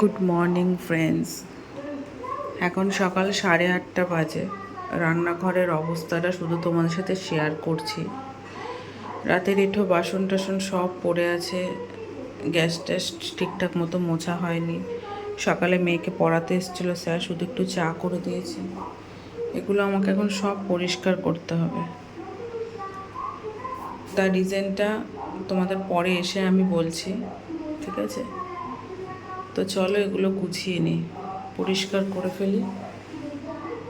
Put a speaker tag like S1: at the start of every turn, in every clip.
S1: Good morning friends এখন সকাল সাড়ে আটটা বাজে। রান্নাঘরের অবস্থাটা শুধু তোমাদের সাথে শেয়ার করছি। রাতের এঁঠো বাসন টাসন সব পড়ে আছে। গ্যাস ট্যাস ঠিকঠাক মতো মোছা হয়নি। সকালে মেয়েকে পড়াতে এসেছিল স্যার, শুধু একটু চা করে দিয়েছে। এগুলো আমাকে এখন সব পরিষ্কার করতে হবে। তার রিজেনটা তোমাদের পরে এসে আমি বলছি, ঠিক আছে? তো চলো এগুলো গুছিয়ে নিই। পরিষ্কার করে ফেলি।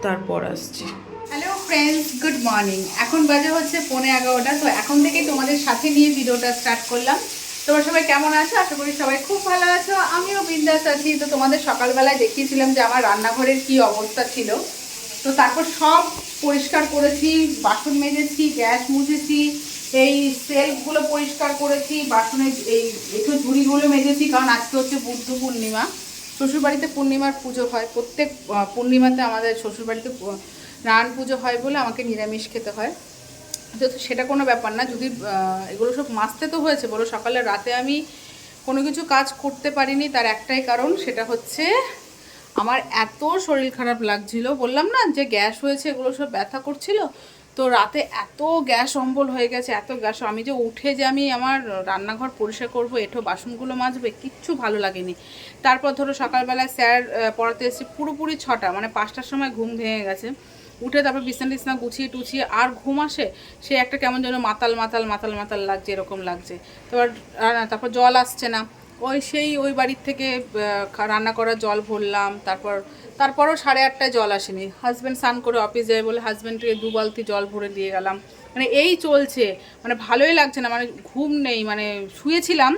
S1: তারপর আসছি।
S2: হ্যালো ফ্রেন্ডস গুড মর্নিং এখন বাজে হচ্ছে পৌনে এগারোটা, তো এখন থেকেই তোমাদের সাথে নিয়ে ভিডিওটা স্টার্ট করলাম। তোমরা সবাই কেমন আছো? আশা করি সবাই খুব ভালো আছো। আমিও বিন্দাস আছি। তো তোমাদের সকালবেলায় দেখিয়েছিলাম যে আমার রান্নাঘরের কি অবস্থা ছিল। তো তারপর সব পরিষ্কার করেছি, বাসন মেজেছি, গ্যাস মুছেছি এই সেলফগুলো পরিষ্কার করেছি বাসনের এই একটু ঝুড়িগুলো মেজেছি, কারণ আজকে হচ্ছে বুদ্ধ পূর্ণিমা। শ্বশুরবাড়িতে পূর্ণিমার পুজো হয়, প্রত্যেক পূর্ণিমাতে আমাদের শ্বশুরবাড়িতে নারায়ণ পুজো হয় বলে আমাকে নিরামিষ খেতে হয়। তো সেটা কোনো ব্যাপার না, যদি এগুলো সব মাসতে তো হয়েছে, বলো সকালে রাতে আমি কোনো কিছু কাজ করতে পারিনি, তার একটাই কারণ, সেটা হচ্ছে আমার এত শরীর খারাপ লাগছিল। বললাম না যে গ্যাস হয়েছে, এগুলো সব ব্যথা করছিল তো রাতে এত গ্যাস অম্বল হয়ে গেছে, এত গ্যাস। আমি যে উঠে যে আমি আমার রান্নাঘর পরিষ্কার করব, এঠো বাসনগুলো মাজবে, কিচ্ছু ভালো লাগেনি। তারপর ধরো সকালবেলায় স্যার পড়াতে এসে পুরোপুরি ছটা মানে পাঁচটার সময় ঘুম ভেঙে গেছে। উঠে তারপর বিছনা টিছনা গুছিয়ে টুছিয়ে আর ঘুম আসে, সে একটা কেমন যেন মাতাল মাতাল মাতাল মাতাল লাগছে, এরকম লাগছে। তারপর তারপর জল আসছে না। ওই সেই ওই বাড়ির থেকে রান্না করা জল ভরলাম, তারপর, তারপরও সাড়ে আটটায় জল আসেনি। হাজব্যান্ড স্নান করে অফিস যায় বলে হাজব্যান্ডকে দু বালতি জল ভরে দিয়ে গেলাম। মানে এই চলছে মানে ভালোই লাগছে না মানে ঘুম নেই মানে শুয়েছিলাম,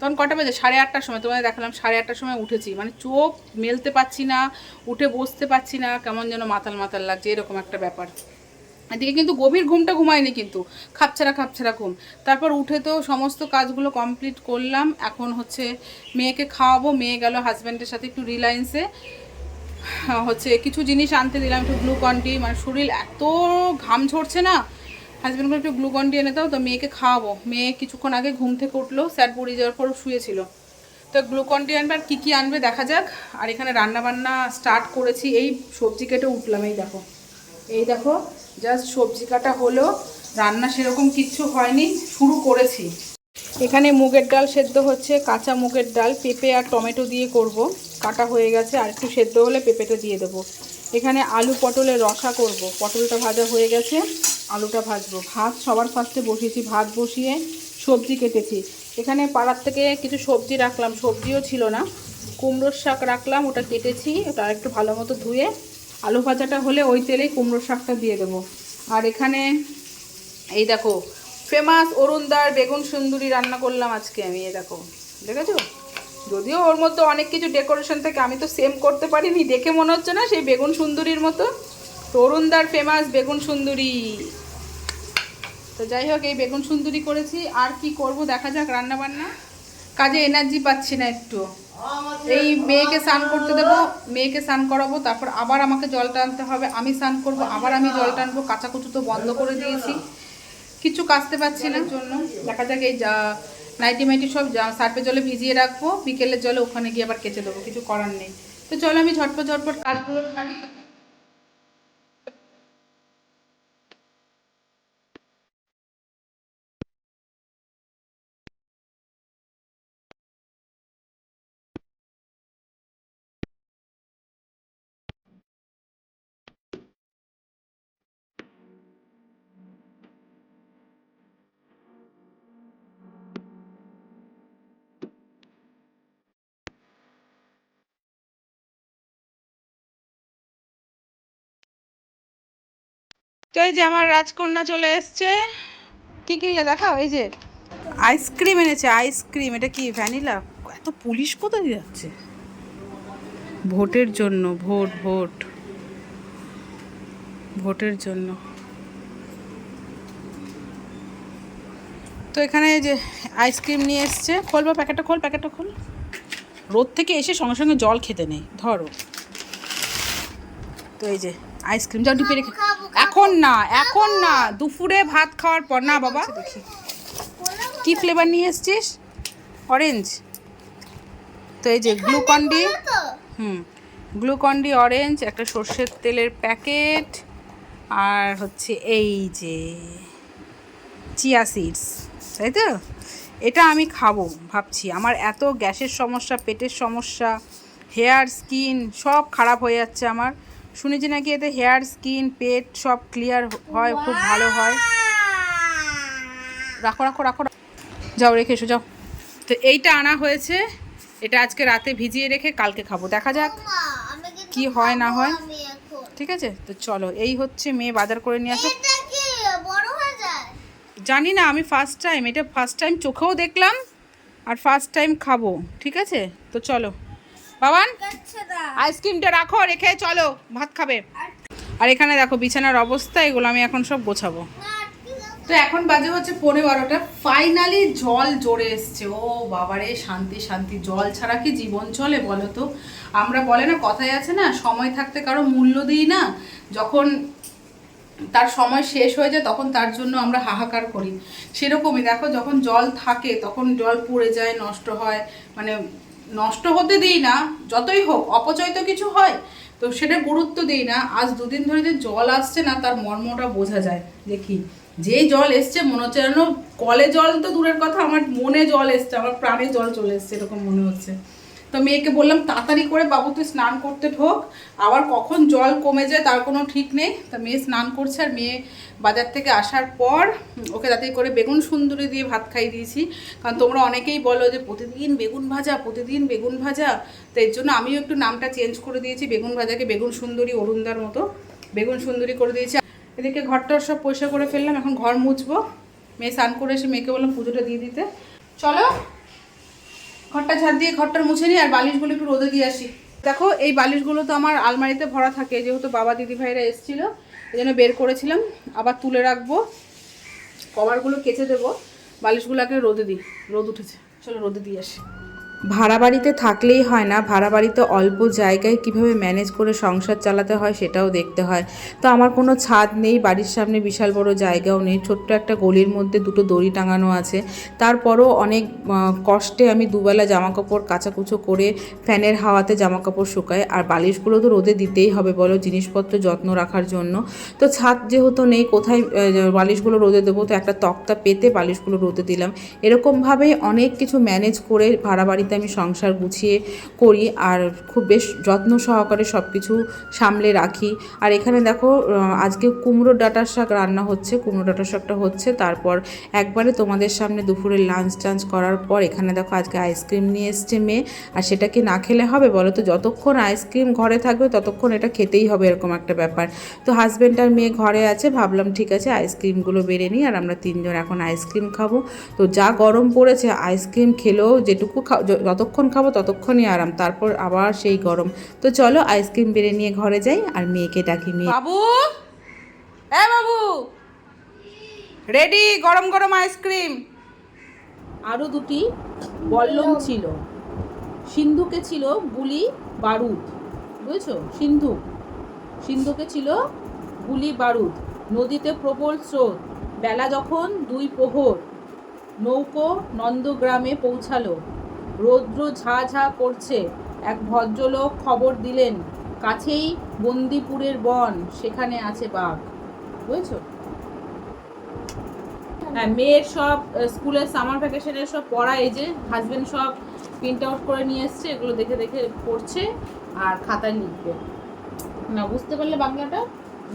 S2: তখন কটা বাজে? সাড়ে আটটার সময় তোমাদের দেখালাম সাড়ে আটটার সময় উঠেছি। মানে চোখ মেলতে পারছি না, উঠে বসতে পারছি না, কেমন যেন মাতাল মাতাল লাগছে, এরকম একটা ব্যাপার। এদিকে কিন্তু গভীর ঘুমটা ঘুমায়নি কিন্তু। খাপছাড়া খাপছাড়া ঘুম। তারপর উঠে তো সমস্ত কাজগুলো কমপ্লিট করলাম। এখন হচ্ছে মেয়েকে খাওয়াবো। মেয়ে গেল হাজব্যান্ডের সাথে একটু রিলায়েন্সে হচ্ছে কিছু জিনিস আনতে দিলাম, একটু গ্লুকন ডি মানে শরীর এত ঘাম ঝরছে না। হাজব্যান্ডকে একটু গ্লুকন ডি এনে দাও, তো মেয়েকে খাওয়াবো। মেয়ে কিছুক্ষণ আগে ঘুম থেকে উঠল স্যার পড়ে যাওয়ার পর শুয়েছিল। তো গ্লুকন ডি আনবে আর কী কী আনবে দেখা যাক। আর এখানে রান্না বান্না স্টার্ট করেছি। এই সবজি কেটে উঠলাম, এই দেখো। এই দেখো জাস্ট সবজি কাটা হলো, রান্না সেরকম কিচ্ছু হয়নি, শুরু করেছি। এখানে মুগের ডাল সেদ্ধ হচ্ছে, কাঁচা মুগের ডাল, পেঁপে আর টমেটো দিয়ে করব। কাটা হয়ে গেছে, আর একটু সেদ্ধ হলে পেঁপেটা দিয়ে দেবো। এখানে আলু পটলের রসা করব। পটলটা ভাজা হয়ে গেছে, আলুটা ভাজবো। ভাত সবার ফার্স্টে বসিয়েছি, ভাত বসিয়ে সবজি কেটেছি। এখানে পাড়ার থেকে কিছু সবজি রাখলাম, সবজিও ছিল না। কুমড়োর শাক রাখলাম, ওটা কেটেছি, ওটা একটু ভালো মতো ধুয়ে আলু ভাজাটা হলে ওই তেলেই কুমড়োর শাকটা দিয়ে দেবো। আর এখানে এই দেখো ফেমাস অরুণদার বেগুন সুন্দরী রান্না করলাম আজকে আমি, এই দেখো, দেখেছ? যদিও ওর মধ্যে অনেক কিছু ডেকোরেশন থাকে, আমি তো সেম করতে পারিনি, দেখে মনে হচ্ছে না সেই বেগুন সুন্দরীর মতো। তো অরুণদার ফেমাস বেগুন সুন্দরী। তো যাই হোক, এই বেগুন সুন্দরী করেছি, আর কি করব, দেখা যাক রান্না বান্না কাজে এনার্জি পাচ্ছি না একটু। এই মেয়েকে স্নান করতে দেবো, মেয়েকে স্নান করাবো, তারপর আবার আমাকে জল টানতে হবে, আমি স্নান করব, আবার আমি জল টানবো, কাচাকুচু তো বন্ধ করে দিয়েছি। কিছু কাচতে পারছি না। জন্য দেখা যাক এই নাইটি মাইটি সব সার্পে জলে ভিজিয়ে রাখব, বিকেলের জলে ওখানে গিয়ে আবার কেচে দেবো, কিছু করার নেই। তো চলো আমি ঝটপট ঝটপট কাজগুলো তো এই যে আমার রাজকন্যা চলে এসছে। কি কি দেখাও, এই যে। আইসক্রিম এনেছে, আইসক্রিম। এটা কি, ভ্যানিলা? এত পুলিশ কোথায় যাচ্ছে? ভোটের জন্য, ভোট ভোট। ভোটের জন্য। তো এখানে যে আইসক্রিম নিয়ে এসছে। খোলবা প্যাকেটটা খোল প্যাকেটটা খোল। রোদ থেকে এসে সঙ্গে সঙ্গে জল খেতে নেই, ধরো। তো এই যে আইসক্রিম যাও ডিপে রেখে এখন না এখন না। দুপুরে ভাত খাওয়ার পর না বাবা। দেখি কি ফ্লেভার নিয়ে এসছিস? অরেঞ্জ তো এই যে গ্লুকন ডি হুম গ্লুকন ডি অরেঞ্জ একটা সর্ষের তেলের প্যাকেট আর হচ্ছে এই যে চিয়া সিডস তাই তো? এটা আমি খাব ভাবছি। আমার এত গ্যাসের সমস্যা পেটের সমস্যা হেয়ার স্কিন সব খারাপ হয়ে যাচ্ছে আমার। শুনেছি নাকি এতে হেয়ার স্কিন পেট সব ক্লিয়ার হয় খুব ভালো হয়। রাখো রাখো রাখো রাখো। যাও রেখে এসো যাও। তো এইটা আনা হয়েছে। এটা আজকে রাতে ভিজিয়ে রেখে কালকে খাব। দেখা যাক কি হয় না হয়। ঠিক আছে? তো চলো এই হচ্ছে মেয়ে বাজার করে নিয়ে আসো। জানি না আমি ফার্স্ট টাইম এটা ফার্স্ট টাইম চোখেও দেখলাম আর ফার্স্ট টাইম খাব। ঠিক আছে? তো চলো। বাবান? আইসক্রিমটা রাখো, রেখে চলো, ভাত খাবে। আর এখানে দেখো, বিছানার অবস্থা, এগুলো আমি এখন সব গোছাবো। তো এখন বাজে হচ্ছে পৌনে বারোটা। ফাইনালি জল জোরে এসছে। ও বাবারে, শান্তি শান্তি। জল ছাড়া কি জীবন চলে বলো তো? আমরা বলে না, কথায় আছে না, সময় থাকতে কারও মূল্য দিই না। যখন তার সময় শেষ হয়ে যায়, তখন তার জন্য আমরা হাহাকার করি। সেরকমই দেখো, যখন জল থাকে, তখন জল পড়ে যায়, নষ্ট হয়। মানে নষ্ট হতে দিই না, যতই হোক, অপচয় তো কিছু হয়, তো সেটা গুরুত্ব দিই না। আজ দুদিন ধরে যে জল আসছে না, তার মর্মটা বোঝা যায় দেখি যে জল এসছে, মনে হচ্ছে যেন কলে জল তো দূরের কথা, আমার মনে জল এসছে, আমার প্রাণে জল চলে এসছে, এরকম মনে হচ্ছে। তো মেয়েকে বললাম, তাড়াতাড়ি করে বাবু, তুই স্নান করতে ঢোক। আবার কখন জল কমে যায় তার কোনো ঠিক নেই। তা মেয়ে স্নান করছে আর মেয়ে বাজার থেকে আসার পর, ওকে তাড়াতাড়ি করে বেগুন সুন্দরী দিয়ে ভাত খাই দিয়েছি। কারণ তোমরা অনেকেই বলো যে, প্রতিদিন বেগুন ভাজা, প্রতিদিন বেগুন ভাজা? তো এর জন্য আমিও একটু নামটা চেঞ্জ করে দিয়েছি, বেগুন ভাজাকে বেগুন সুন্দরী, অরুণদার মতো বেগুন সুন্দরী করে দিয়েছি। এদিকে ঘরটার সব পয়সা করে ফেললাম, এখন ঘর মুছবো। মেয়ে স্নান করে এসে মেয়েকে বললাম পুজোটা দিয়ে দিতে। চলো ঘরটা ঝাড় দিয়ে ঘরটা মুছে নিই আর বালিশগুলো একটু রোদে দিয়ে আসি। দেখো, এই বালিশগুলো তো আমার আলমারিতে ভরা থাকে, যেহেতু বাবা দিদি ভাইরা এসেছিল, এই জন্য বের করেছিলাম। আবার তুলে রাখব, কভারগুলো কেচে দেবো, বালিশগুলো আগে রোদে দিই, রোদ উঠেছে। চলো রোদে দিয়ে আসি। ভাড়া বাড়িতে থাকলেই হয় না, ভাড়া বাড়িতে অল্প জায়গায় কীভাবে ম্যানেজ করে সংসার চালাতে হয় সেটাও দেখতে হয়। তো আমার কোনো ছাদ নেই, বাড়ির সামনে বিশাল বড় জায়গাও নেই, ছোট্ট একটা গলির মধ্যে দুটো দড়ি টাঙানো আছে। তারপরও অনেক কষ্টে আমি দুবেলা জামা কাপড় কাচাকুচো করে ফ্যানের হাওয়াতে জামা কাপড় শুকাই। আর বালিশগুলো তো রোদে দিতেই হবে বলো জিনিসপত্র যত্ন রাখার জন্য। তো ছাদ যেহেতু নেই, কোথায় বালিশগুলো রোদে দেবো? তো একটা তক্তা পেতে বালিশগুলো রোদে দিলাম। এরকমভাবেই অনেক কিছু ম্যানেজ করে ভাড়া বাড়িতে আমি সংসার গুছিয়ে করি আর খুব বেশ যত্ন সহকারে সব কিছু সামলে রাখি। আর এখানে দেখো আজকে কুমড়ো ডাঁটার শাক রান্না হচ্ছে, কুমড়ো ডাঁটার শাকটা হচ্ছে। তারপর একবারে তোমাদের সামনে দুপুরে লাঞ্চ টাঞ্চ করার পর এখানে দেখো আজকে আইসক্রিম নিয়ে এসছে মেয়ে। আর সেটা কি না খেলে হবে বলো তো? যতক্ষণ আইসক্রিম ঘরে থাকবে ততক্ষণ এটা খেতেই হবে এরকম একটা ব্যাপার। তো হাজব্যান্ড আর মেয়ে ঘরে আছে, ভাবলাম ঠিক আছে আইসক্রিমগুলো বেড়ে নিই আর আমরা তিনজন এখন আইসক্রিম খাব। তো যা গরম পড়েছে আইসক্রিম খেলেও যেটুকু যতক্ষণ খাব ততক্ষণই আরাম তারপর আবার সেই গরম। তো চলো আইসক্রিম বেড়ে নিয়ে ঘরে যাই আর মেয়েকে ডাকি মেয়ে বাবু! এ বাবু! রেডি গরম গরম আইসক্রিম। আরও দুটি বল্লম ছিল। সিন্ধুকে ছিল গুলি বারুদ। বুঝেছ? সিন্ধু। সিন্ধুকে ছিল গুলি বারুদ। নদীতে প্রবল স্রোত। বেলা যখন দুই প্রহর নৌকো নন্দগ্রামে পৌঁছালো। রৌদ্র ঝা ঝা করছে। এক ভদ্রলোক খবর দিলেন কাছেই বন্দিপুরের বন সেখানে আছে বাঘ। বুঝেছ? হ্যাঁ মেয়ের সব স্কুলের সামার ভ্যাকেশনের সব পড়া এই যে হাজবেন্ড সব প্রিন্ট আউট করে নিয়ে এসছে এগুলো দেখে দেখে পড়ছে আর খাতায় লিখবে। না বুঝতে পারলে বাংলাটা?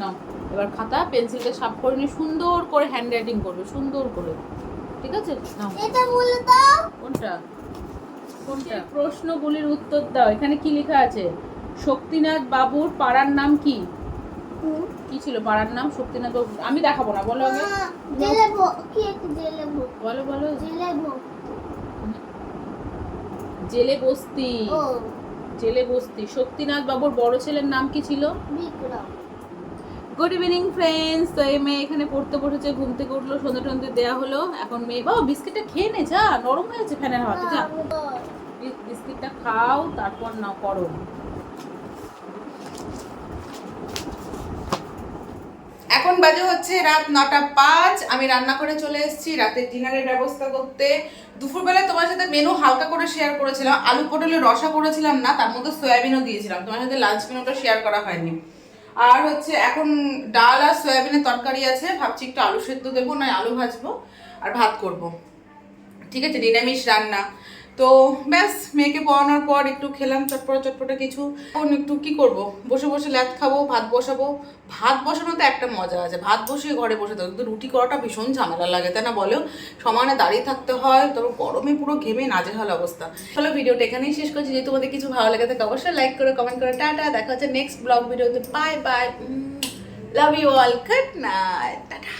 S2: না এবার খাতা পেন্সিলটা সাফ করে নিয়ে সুন্দর করে হ্যান্ড রাইটিং করবে সুন্দর করে। ঠিক আছে?
S3: এটা
S2: কোনটা? কোনটা? প্রশ্নগুলির উত্তর দাও। এখানে কি লেখা আছে? শক্তিনাথ বাবুর পাড়ার নাম কি? কি ছিল পাড়ার নাম? শক্তিনাথ বাবু আমি দেখাবো না বলো আগে।
S3: জেলেবো কি একটা জেলেবো
S2: বলো বলো।
S3: জেলেবো
S2: জেলে বস্তি। জেলে বস্তি। শক্তিনাথ বাবুর বড় ছেলের নাম কি ছিল? গুড ইভিনিং ফ্রেন্ডস তো এই মেয়ে এখানে পড়তে বসেছে ঘুম থেকে উঠল সন্ধ্যে টন্ধে দেওয়া হলো। এখন মেয়ে বাবা বিস্কিটটা খেয়ে নে যা। নরম হয়েছে ফ্যানের হাওয়াতে যা। বিস্কিটটা খাও, তারপর না করো। এখন বাজে হচ্ছে রাত নটা পাঁচ, আমি রান্না করে চলে এসেছি, রাতের ডিনারের ব্যবস্থা করতে। দুপুরবেলা তোমার সাথে মেনু হালকা করে শেয়ার করেছিলাম, আলু পটলের রসা করেছিলাম না, তার মধ্যে সয়াবিনও দিয়েছিলাম। তোমার সাথে লাঞ্চ মেনুটা শেয়ার করা হয়নি। আর হচ্ছে এখন ডাল আর সয়াবিনের তরকারি আছে, ভাবছি একটু আলু সেদ্ধ দেবো, নয় আলু ভাজবো আর ভাত করব। ঠিক আছে, নিরামিষ রান্না। তো ব্যাস, মেয়েকে পড়ানোর পর একটু খেলাম চটপটা চটপটা কিছু। এখন একটু কি করব? বসে বসে ল্যাদ খাব, ভাত বসাবো। ভাত বসানোতে একটা মজা আছে। ভাত বসিয়ে ঘরে বসে থাকো কিন্তু রুটি করাটা ভীষণ ঝামেলা লাগে, তাই না বলো? সমানে দাঁড়িয়ে থাকতে হয়, তারপর গরমে পুরো ঘেমে নাজেহাল অবস্থা। চলো, ভিডিওটা এখানেই শেষ করছি। যদি তোমাদের কিছু ভালো লাগে থাকে, অবশ্যই লাইক করে কমেন্ট করে। টাটা, দেখা হচ্ছে নেক্সট ব্লগ ভিডিওতে। Bye bye love you all good night tata